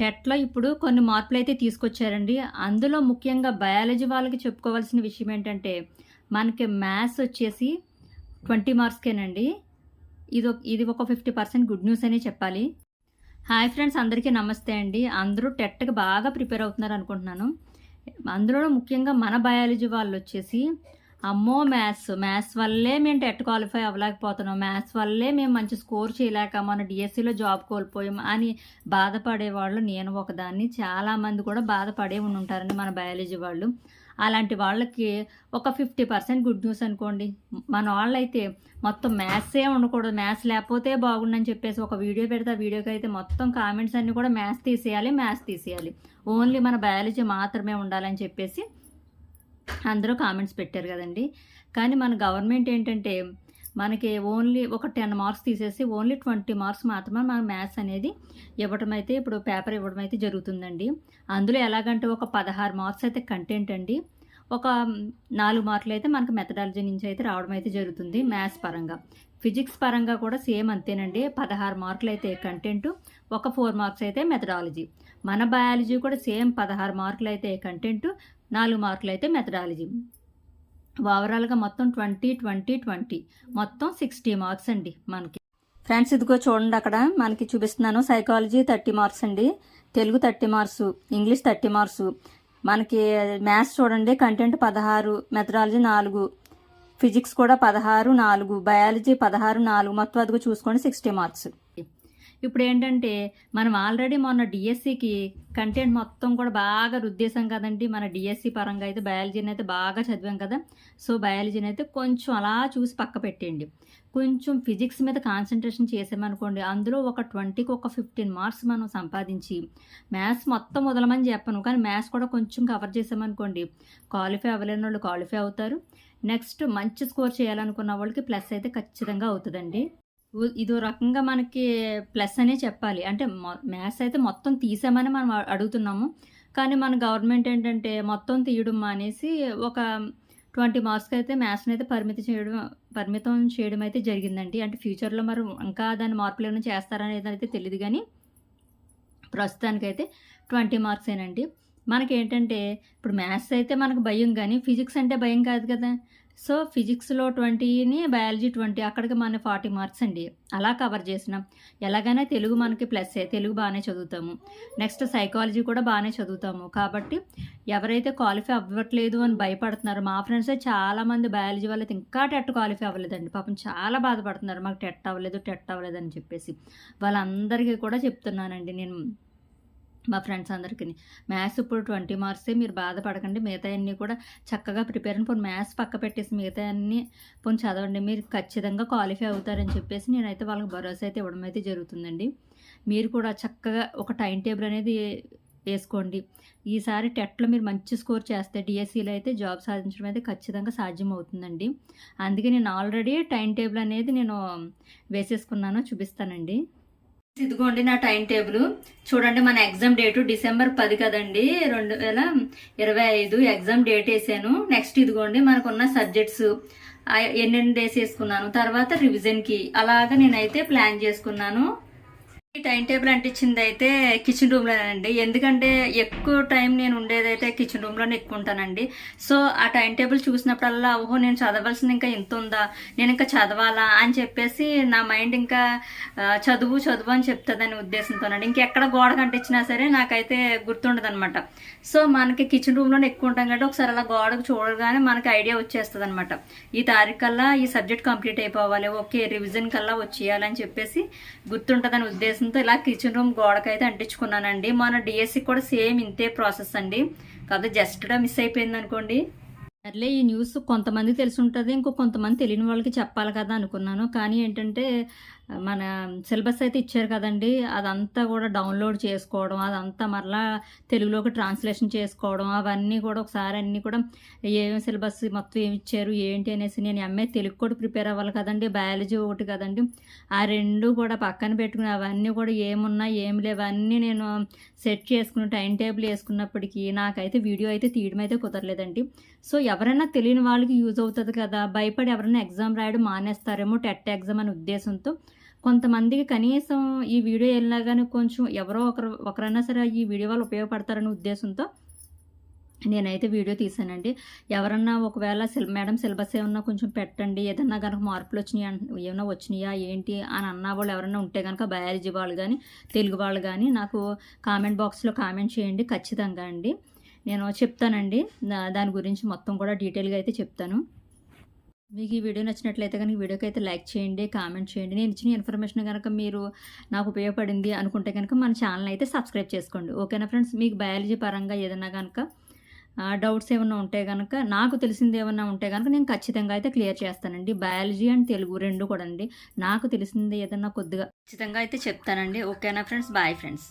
టెట్లో ఇప్పుడు కొన్ని మార్పులు అయితే తీసుకొచ్చారండి. అందులో ముఖ్యంగా బయాలజీ వాళ్ళకి చెప్పుకోవాల్సిన విషయం ఏంటంటే మనకి మ్యాథ్స్ వచ్చేసి ట్వంటీ మార్క్స్కేనండి. ఇది ఒక- ఇది ఒక ఫిఫ్టీ పర్సెంట్ గుడ్ న్యూస్ అనే చెప్పాలి. హాయ్ ఫ్రెండ్స్ అందరికీ నమస్తే అండి. అందరూ టెట్కి బాగా ప్రిపేర్ అవుతున్నారు అనుకుంటున్నాను. అందులో ముఖ్యంగా మన బయాలజీ వాళ్ళు వచ్చేసి అమ్మో మ్యాథ్స్ మ్యాథ్స్ వల్లే మేము టెట్ క్వాలిఫై అవ్వలేకపోతున్నాం. మ్యాథ్స్ వల్లే మేము మంచి స్కోర్ చేయలేక మన డిఎస్సిలో జాబ్ కోల్పోయాం అని బాధపడే వాళ్ళు నేను ఒకదాన్ని. చాలామంది కూడా బాధపడే ఉండి ఉంటారండి మన బయాలజీ వాళ్ళు. అలాంటి వాళ్ళకి ఒక ఫిఫ్టీ పర్సెంట్ గుడ్ న్యూస్ అనుకోండి. మన వాళ్ళైతే మొత్తం మ్యాథ్సే ఉండకూడదు. మ్యాథ్స్ లేకపోతే బాగుండని చెప్పేసి ఒక వీడియో పెడితే ఆ వీడియోకి అయితే మొత్తం కామెంట్స్ అన్నీ కూడా మ్యాథ్స్ తీసేయాలి మ్యాథ్స్ తీసేయాలి. ఓన్లీ మన బయాలజీ మాత్రమే ఉండాలని చెప్పేసి అందరూ కామెంట్స్ పెట్టారు కదండి. కానీ మన గవర్నమెంట్ ఏంటంటే మనకి ఓన్లీ ఒక టెన్ మార్క్స్ తీసేసి ఓన్లీ ట్వంటీ మార్క్స్ మాత్రమే మన మ్యాథ్స్ అనేది ఇవ్వడం అయితే ఇప్పుడు పేపర్ ఇవ్వడం అయితే జరుగుతుందండి. అందులో ఎలాగంటే ఒక పదహారు మార్క్స్ అయితే కంటెంట్ అండి. ఒక నాలుగు మార్కులు అయితే మనకు మెథడాలజీ నుంచి అయితే రావడం అయితే జరుగుతుంది మ్యాథ్స్ పరంగా. ఫిజిక్స్ పరంగా కూడా సేమ్ అంతేనండి. పదహారు మార్కులు అయితే కంటెంట్ ఒక ఫోర్ మార్క్స్ అయితే మెథడాలజీ. మన బయాలజీ కూడా సేమ్ పదహారు మార్కులు అయితే కంటెంట్ నాలుగు మార్కులు అయితే మెథడాలజీ. ఓవరాల్గా మొత్తం ట్వంటీ ట్వంటీ ట్వంటీ. మొత్తం సిక్స్టీ మార్క్స్ అండి మనకి. ఫ్రెండ్స్ ఇదిగో చూడండి అక్కడ మనకి చూపిస్తున్నాను. సైకాలజీ థర్టీ మార్క్స్ అండి. Telugu thirty marks English thirty marks. మనకి మ్యాథ్స్ చూడండి కంటెంట్ పదహారు మెథడాలజీ నాలుగు. ఫిజిక్స్ కూడా పదహారు నాలుగు. బయాలజీ పదహారు నాలుగు. మొత్తం అదిగో చూసుకోండి సిక్స్టీ మార్క్స్. ఇప్పుడు ఏంటంటే మనం ఆల్రెడీ మొన్న డిఎస్సికి కంటెంట్ మొత్తం కూడా బాగా రుద్దేశాం కదండి. మన డిఎస్సి పరంగా అయితే బయాలజీని అయితే బాగా చదివాం కదా. సో బయాలజీని అయితే కొంచెం అలా చూసి పక్క పెట్టేయండి. కొంచెం ఫిజిక్స్ మీద కాన్సన్ట్రేషన్ చేసామనుకోండి అందులో ఒక ట్వంటీకి ఒక ఫిఫ్టీన్ మార్క్స్ మనం సంపాదించి మ్యాథ్స్ మొత్తం వదలమని చెప్పను. కానీ మ్యాథ్స్ కూడా కొంచెం కవర్ చేసామనుకోండి క్వాలిఫై అవ్వలేని వాళ్ళు క్వాలిఫై అవుతారు. నెక్స్ట్ మంచి స్కోర్ చేయాలనుకున్న వాళ్ళకి ప్లస్ అయితే ఖచ్చితంగా అవుతుందండి. ఇదో రకంగా మనకి ప్లస్ అనే చెప్పాలి. అంటే మ్యాథ్స్ అయితే మొత్తం తీసామని మనం అడుగుతున్నాము. కానీ మన గవర్నమెంట్ ఏంటంటే మొత్తం తీయడం మానేసి ఒక ట్వంటీ మార్క్స్కి అయితే మ్యాథ్స్ని అయితే పరిమితి చేయడం పరిమితం చేయడం అయితే జరిగిందండి. అంటే ఫ్యూచర్లో మరి ఇంకా దాని మార్పులు ఏమైనా చేస్తారనేది అయితే తెలియదు కానీ ప్రస్తుతానికైతే ట్వంటీ మార్క్స్ ఏనండి. మనకి ఏంటంటే ఇప్పుడు మ్యాథ్స్ అయితే మనకు భయం కానీ ఫిజిక్స్ అంటే భయం కాదు కదా. సో ఫిజిక్స్లో ట్వంటీని బయాలజీ ట్వంటీ అక్కడికి మన ఫార్టీ మార్క్స్ అండి. అలా కవర్ చేసినాం. ఎలాగైనా తెలుగు మనకి ప్లస్ తెలుగు బాగానే చదువుతాము. నెక్స్ట్ సైకాలజీ కూడా బాగానే చదువుతాము. కాబట్టి ఎవరైతే క్వాలిఫై అవ్వట్లేదు అని భయపడుతున్నారో మా ఫ్రెండ్స్ చాలామంది బయాలజీ వాళ్ళకి ఇంకా టెట్ క్వాలిఫై అవ్వలేదండి. పాపం చాలా బాధపడుతున్నారు. మాకు టెట్ అవ్వలేదు టెట్ అవ్వలేదు అని చెప్పేసి. వాళ్ళందరికీ కూడా చెప్తున్నానండి నేను. మా ఫ్రెండ్స్ అందరికీ. మ్యాథ్స్ ఇప్పుడు ట్వంటీ మార్క్సే మీరు బాధపడకండి. మిగతా అన్నీ కూడా చక్కగా ప్రిపేర్ అని పోనీ మ్యాథ్స్ పక్క పెట్టేసి మిగతా అన్నీ పోనీ చదవండి. మీరు ఖచ్చితంగా క్వాలిఫై అవుతారని చెప్పేసి నేనైతే వాళ్ళకి భరోసా అయితే ఇవ్వడం అయితే జరుగుతుందండి. మీరు కూడా చక్కగా ఒక టైం టేబుల్ అనేది వేసుకోండి. ఈసారి టెట్లో మీరు మంచి స్కోర్ చేస్తే డిఎస్సిలో అయితే జాబ్ సాధించడం అయితే ఖచ్చితంగా సాధ్యం అవుతుందండి అందుకే నేను ఆల్రెడీ టైం టేబుల్ అనేది నేను వేసేసుకున్నాను. చూపిస్తానండి. ఇదిగోండి నా టైం టేబుల్. చూడండి మన ఎగ్జామ్ డేటు డిసెంబర్ పది కదండి. రెండు వేల ఇరవై ఐదు ఎగ్జామ్ డేట్ వేసాను. నెక్స్ట్ ఇదిగోండి మనకున్న సబ్జెక్ట్స్. ఎన్నెన్ని డేస్ వేసుకున్నాను. తర్వాత రివిజన్కి. అలాగా నేనైతే ప్లాన్ చేసుకున్నాను. టైం టేబుల్ అంటించింది అయితే కిచెన్ రూమ్లోనండి ఎందుకంటే ఎక్కువ టైం నేను ఉండేదైతే కిచెన్ రూమ్లోనే ఎక్కువ ఉంటానండి. సో ఆ టైం టేబుల్ చూసినప్పుడల్లా ఓహో నేను చదవాల్సింది ఇంకా ఇంత ఉందా? నేను ఇంకా చదవాలా? అని చెప్పేసి నా మైండ్ ఇంకా చదువు చదువు అని చెప్తుందని ఉద్దేశంతోనండి. ఇంకెక్కడ గోడ కంటించినా సరే నాకైతే గుర్తుండదు అనమాట సో మనకి కిచెన్ రూమ్లోనే ఎక్కువ ఉంటాం కాబట్టి ఒకసారి అలా గోడకు చూడగానే మనకి ఐడియా వచ్చేస్తుంది అనమాట ఈ తారీఖు కల్లా ఈ సబ్జెక్ట్ కంప్లీట్ అయిపోవాలి. ఓకే రివిజన్ కల్లా వచ్చేయాలని చెప్పేసి గుర్తుంటుందని ఉద్దేశం ఉద్దేశంతో ఇలా కిచెన్ రూమ్ గోడకైతే అంటించుకున్నానండి. మన డిఎస్సి కూడా సేమ్ ఇంతే ప్రాసెస్ అండి. కాదు జస్ట్ మిస్ అయిపోయింది అనుకోండి. సర్లే ఈ న్యూస్ కొంతమంది తెలిసి ఉంటుంది ఇంకో కొంతమంది తెలియని వాళ్ళకి చెప్పాలి కదా అనుకున్నాను. కానీ ఏంటంటే మన సిలబస్ అయితే ఇచ్చారు కదండి. అదంతా కూడా డౌన్లోడ్ చేసుకోవడం అదంతా మరలా తెలుగులోకి ట్రాన్స్లేషన్ చేసుకోవడం అవన్నీ కూడా ఒకసారి అన్నీ కూడా ఏమేమి సిలబస్ మొత్తం ఏమి ఇచ్చారు ఏంటి అనేసి నేను ఎంఏ తెలుగు కూడా ప్రిపేర్ అవ్వాలి కదండి. బయాలజీ ఒకటి కదండి. ఆ రెండు కూడా పక్కన పెట్టుకుని అవన్నీ కూడా ఏమున్నా ఏం లేవు అన్నీ నేను సెట్ చేసుకుని టైం టేబుల్ వేసుకున్నప్పటికీ నాకైతే వీడియో అయితే తీయడం అయితే కుదరలేదండి. సో ఎవరైనా తెలియని వాళ్ళకి యూజ్ అవుతుంది కదా భయపడి ఎవరైనా ఎగ్జామ్ రాయడం మానేస్తారేమో టెట్ ఎగ్జామ్ అనే ఉద్దేశంతో కొంతమందికి కనీసం ఈ వీడియో వెళ్ళినా కానీ కొంచెం ఎవరో ఒకరు ఒకరైనా సరే ఈ వీడియో వల్ల ఉపయోగపడతారనే ఉద్దేశంతో నేనైతే వీడియో తీసానండి. ఎవరన్నా ఒకవేళ సిల్ మేడం సిలబస్ ఏమన్నా కొంచెం పెట్టండి ఏదన్నా కనుక మార్పులు వచ్చినాయి ఏమన్నా ఏమైనా వచ్చినాయా ఏంటి అని అన్న వాళ్ళు ఎవరైనా ఉంటే కనుక బయాలజీ వాళ్ళు కానీ తెలుగు వాళ్ళు కానీ నాకు కామెంట్ బాక్స్లో కామెంట్ చేయండి ఖచ్చితంగా అండి. నేను చెప్తానండి. దా- దాని గురించి మొత్తం కూడా డీటెయిల్గా అయితే చెప్తాను. మీకు ఈ వీడియో నచ్చినట్లయితే కనుక వీడియోకి అయితే లైక్ చేయండి కామెంట్ చేయండి. నేను ఇచ్చిన ఇన్ఫర్మేషన్ కనుక మీరు నాకు ఉపయోగపడింది అనుకుంటే కనుక మన ఛానల్ అయితే సబ్స్క్రైబ్ చేసుకోండి. ఓకేనా ఫ్రెండ్స్? మీకు బయాలజీ పరంగా ఏదైనా కనుక డౌట్స్ ఏమైనా ఉంటే కనుక నాకు తెలిసింది ఏమన్నా ఉంటే కనుక నేను ఖచ్చితంగా అయితే క్లియర్ చేస్తానండి. బయాలజీ అండ్ తెలుగు రెండు కూడా అండి నాకు తెలిసింది ఏదన్నా కొద్దిగా ఖచ్చితంగా అయితే చెప్తానండి. ఓకేనా ఫ్రెండ్స్? Bye friends.